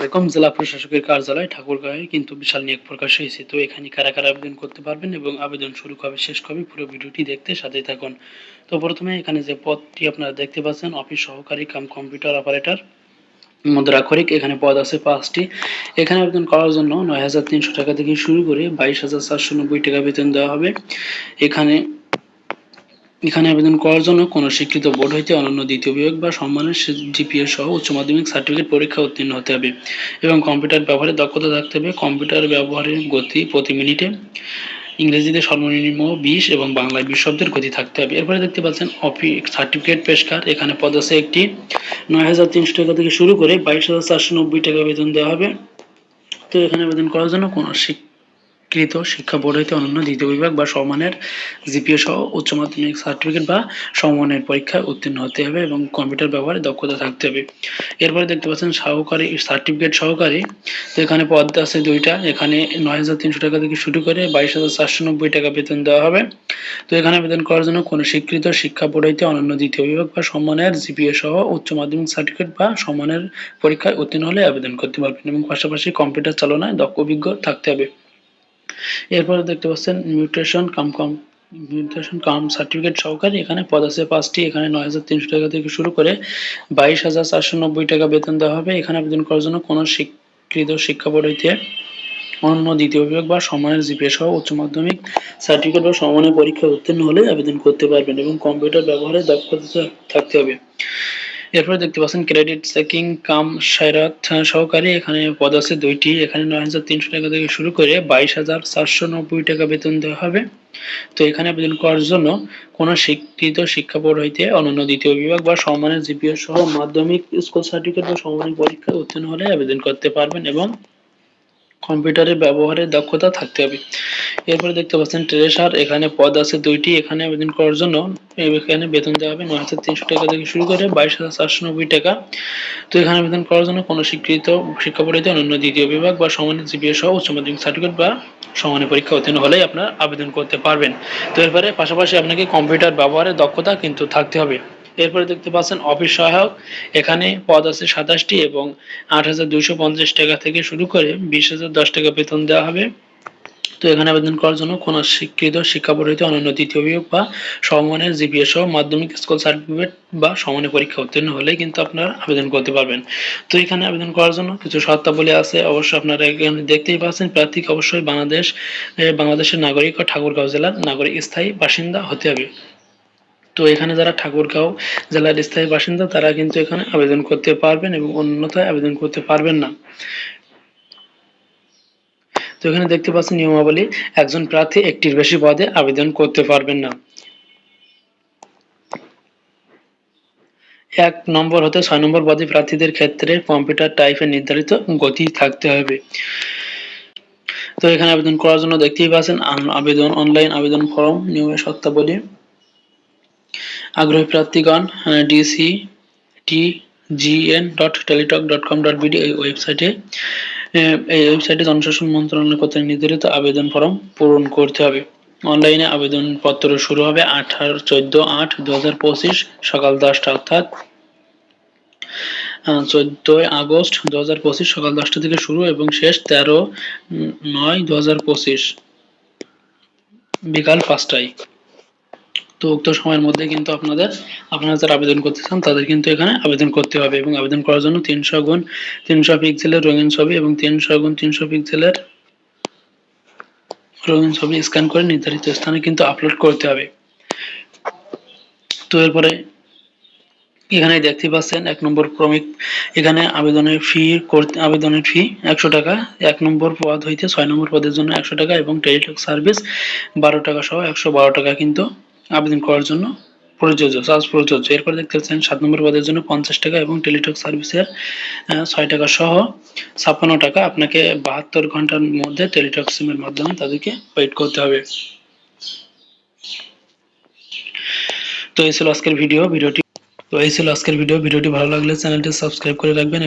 আলাইকুম, জেলা প্রশাসকের কার্যালয়, ঠাকুরগাঁয়ে কিন্তু বিশাল নিয়োগ প্রকাশ হয়েছে। তো এখানে কারা কারা আবেদন করতে পারবেন এবং আবেদন শুরু কবে, শেষ কবে, পুরো ভিডিওটি দেখতে সাথে থাকুন। তো প্রথমে এখানে যে পদটি আপনারা দেখতে পাচ্ছেন, অফিস সহকারী কাম কম্পিউটার অপারেটর মুদ্রাক্ষরিক এখানে পদ আছে পাঁচটি। এখানে আবেদন করার জন্য নয় হাজার তিনশো টাকা থেকে শুরু করে বাইশ হাজার চারশো নব্বই টাকা বেতন দেওয়া হবে। এখানে এখানে আবেদন করার জন্য কোনো স্বীকৃত বোর্ড হইতে অনন্য দ্বিতীয় বিভাগ বা সম্মানের জিপিএ সহ উচ্চ মাধ্যমিক সার্টিফিকেট পরীক্ষা উত্তীর্ণ হতে হবে এবং কম্পিউটার ব্যবহারে দক্ষতা থাকতে হবে। কম্পিউটার ব্যবহারের গতি প্রতি মিনিটে ইংরেজিতে সর্বনিম্ন বিশ এবং বাংলায় বিশ শব্দের গতি থাকতে হবে। এরপরে দেখতে পাচ্ছেন অফি সার্টিফিকেট পেশকার। এখানে পদ আছে একটি নয় হাজার তিনশো টাকা থেকে শুরু করে বাইশ হাজার চারশো নব্বই টাকা বেতন দেওয়া হবে। তো এখানে আবেদন করার জন্য কোনো স্বীকৃত শিক্ষা বোর্ড হইতে অনন্য দ্বিতীয় বিভাগ বা সমানের জিপিএ সহ উচ্চ মাধ্যমিক সার্টিফিকেট বা সমমানের পরীক্ষায় উত্তীর্ণ হতে হবে এবং কম্পিউটার ব্যবহারে দক্ষতা থাকতে হবে। এরপরে দেখতে পাচ্ছেন সহকারী সার্টিফিকেট সহকারী। তো এখানে পদ আছে দুইটা। এখানে নয় হাজার তিনশো টাকা থেকে শুরু করে বাইশ হাজার চারশো নব্বই টাকা বেতন দেওয়া হবে। তো এখানে আবেদন করার জন্য কোনো স্বীকৃত শিক্ষা বোর্ড হইতে অনন্য দ্বিতীয় বিভাগ বা সম্মানের জিপিএ সহ উচ্চ মাধ্যমিক সার্টিফিকেট বা সম্মানের পরীক্ষায় উত্তীর্ণ হলে আবেদন করতে পারবেন এবং পাশাপাশি কম্পিউটার চালনায় দক্ষ অভিজ্ঞ থাকতে হবে। এরপরে দেখতে পাচ্ছেন mutation cum cum mutation cum certificate সহকারী এখানে পদ আছে পাঁচটি, এখানে নয় হাজার তিনশো টাকা থেকে শুরু করে বাইশ হাজার চারশো নব্বই টাকা বেতন দেওয়া হবে। এখানে আবেদন করার জন্য কোনো স্বীকৃত শিক্ষা বোর্ড হইতে অন্য দ্বিতীয় বিভাগ বা সমানের জিপিএ সহ উচ্চ মাধ্যমিক সার্টিফিকেট বা সমানের পরীক্ষায় উত্তীর্ণ হলে আবেদন করতে পারবেন এবং কম্পিউটার ব্যবহারে দক্ষতা থাকতে হবে। এরপরে দেখতে পাচ্ছেন ক্রেডিট চেকিং কাম সাইরাত সহকারী এখানে পদ আছে দুইটি। এখানে নয় হাজার তিনশো টাকা থেকে শুরু করে বাইশ হাজার চারশো নব্বই টাকা বেতন দেওয়া হবে। তো এখানে আবেদন করার জন্য কোন স্বীকৃত শিক্ষা বোর্ড হইতে অনন্য দ্বিতীয় বিভাগ বা সম্মানের জিপিও সহ মাধ্যমিক স্কুল সার্টিফিকেট বা সম্মানিক পরীক্ষায় উত্তীর্ণ হলে আবেদন করতে পারবেন এবং কম্পিউটারের ব্যবহারের দক্ষতা থাকতে হবে। এরপরে দেখতে পাচ্ছেন ট্রেসার এখানে পদ আছে দুইটি, এখানে আবেদন করার জন্য এখানে বেতন দেওয়া হবে নয় হাজার তিনশো টাকা থেকে শুরু করে বাইশ হাজার চারশো নব্বই টাকা। তো এখানে আবেদন করার জন্য কোনো স্বীকৃত শিক্ষা পরিতে অন্যান্য দ্বিতীয় বিভাগ বা সমানের জিপিএ সহ উচ্চ মাধ্যমিক সার্টিফিকেট বা সমানের পরীক্ষা উত্তীর্ণ হলেই আপনার আবেদন করতে পারবেন। তো এরপরে পাশাপাশি আপনাকে কম্পিউটার ব্যবহারের দক্ষতা কিন্তু থাকতে হবে। এরপরে দেখতে পাচ্ছেন অফিস সহায়ক। এখানে পদ আছে সাতাশটি এবং আট হাজার পঞ্চাশ টাকা থেকে শুরু করে বিশ হাজার দশ টাকা বেতন দেওয়া হবে। তো এখানে আবেদন করার জন্য কোনো স্বীকৃত শিক্ষা বোর্ড হইতে অনন্য তৃতীয় বিভাগ বা সমমানের জিপিএ সহ মাধ্যমিক স্কুল সার্টিফিকেট বা সমানের পরীক্ষা উত্তীর্ণ হলে কিন্তু আপনারা আবেদন করতে পারবেন। তো এখানে আবেদন করার জন্য কিছু শর্তাবলী আছে। অবশ্যই আপনারা এখানে দেখতেই পাচ্ছেন, প্রার্থীকে অবশ্যই বাংলাদেশ বাংলাদেশের নাগরিক ও ঠাকুরগাঁও জেলার নাগরিক স্থায়ী বাসিন্দা হতে হবে। তো এখানে যারা ঠাকুরগাঁও জেলার স্থায়ী বাসিন্দা, তারা কিন্তু এখানে আবেদন করতে পারবেন এবং অন্যথায় আবেদন করতে পারবেন না। তো এখানে দেখতে পাচ্ছেন নিয়মাবলী, একজন প্রার্থী একটির বেশি পদে আবেদন করতে পারবেন না। এক নম্বর হতে ছয় নম্বর পদে প্রার্থীদের ক্ষেত্রে কম্পিউটার টাইপের নির্ধারিত গতি থাকতে হবে। তো এখানে আবেদন করার জন্য দেখতেই পাচ্ছেন আবেদন, অনলাইন আবেদন ফর্ম নিয়মের শর্তাবলী আগ্রহী প্রার্থীগণ D C T G N dot Teletalk dot com dot B D এই ওয়েবসাইটে এই ওয়েবসাইটে জনশাসন মন্ত্রণালয় কর্তৃক নির্ধারিত আবেদন ফর্ম পূরণ করতে হবে। অনলাইনে আবেদনপত্র শুরু হবে আঠারো, চোদ্দ, আট দু সকাল দশটা অর্থাৎ চোদ্দই আগস্ট দু হাজার পঁচিশ, সকাল দশটা থেকে শুরু এবং শেষ তেরো নয় দু হাজার পঁচিশ। বিকাল পাঁচটায়। তো উক্ত সময়ের মধ্যে কিন্তু আপনাদের, আপনারা যারা আবেদন করতে চান, তাদের কিন্তু এখানে আবেদন করতে হবে এবং আবেদন করার জন্য তিনশো গুণ তিনশো পিক্সেলের রঙিন ছবি এবং তিনশো গুণ তিনশো পিক্সেলের রঙিন ছবি স্ক্যান করে নির্ধারিত স্থানে কিন্তু আপলোড করতে হবে। তো এরপরে এখানে দেখতে পাচ্ছেন এক নম্বর ক্রমিক, এখানে আবেদনের ফি করতে, আবেদনের ফি একশো টাকা, এক নম্বর পদ হইতে ছয় নম্বর পদের জন্য একশো টাকা এবং টেলিটক সার্ভিস বারো টাকা সহ একশো বারো টাকা কিন্তু আবেদন করার জন্য প্রযোজ্য চার্জ প্রযোজ্য। এরপর দেখতে পাচ্ছেন, সাত নম্বর পদের জন্য পঞ্চাশ টাকা এবং টেলিটক সার্ভিসের ছয় টাকা সহ ছাপ্পান্ন টাকা আপনাকে বাহাত্তর ঘণ্টার মধ্যে টেলিটক সিমের মাধ্যমে তাদেরকে ওয়েট করতে হবে। তো এই ছিল আজকের ভিডিও, ভিডিওটি তো এই ছিল আজকের ভিডিও। ভিডিওটি ভালো লাগলে চ্যানেলটি সাবস্ক্রাইব করে রাখবেন।